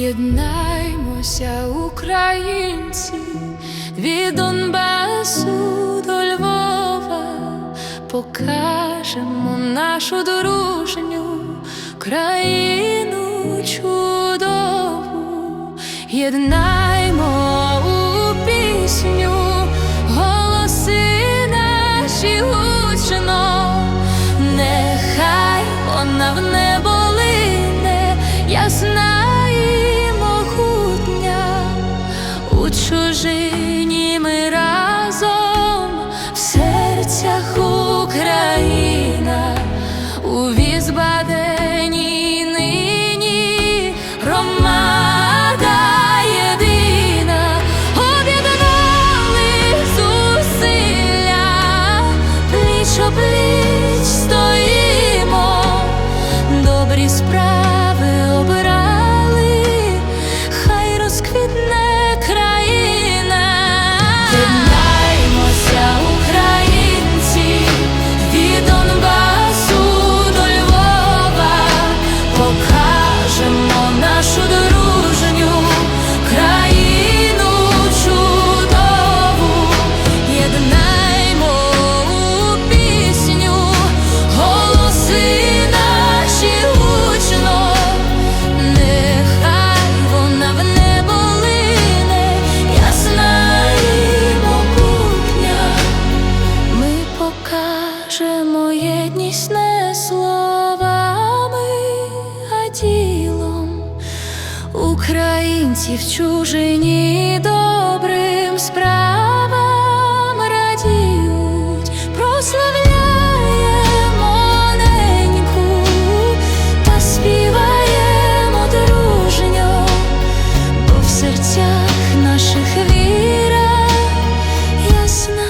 Єднаймося, українці, від Донбасу до Львова, покажемо нашу дружню країну чудову, єднаймо у пісню, голоси наші гучно, нехай вона в покажемо єдність не словами, а ділом українці в чужині добрим справам радіють, прославляємо неньку та співаємо дружньо, бо в серцях наших віра ясна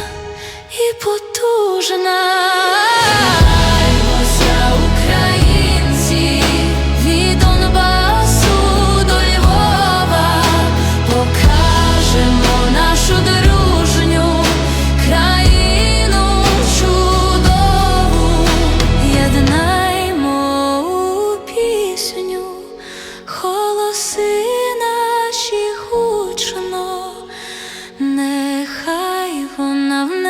і потужна. Нехай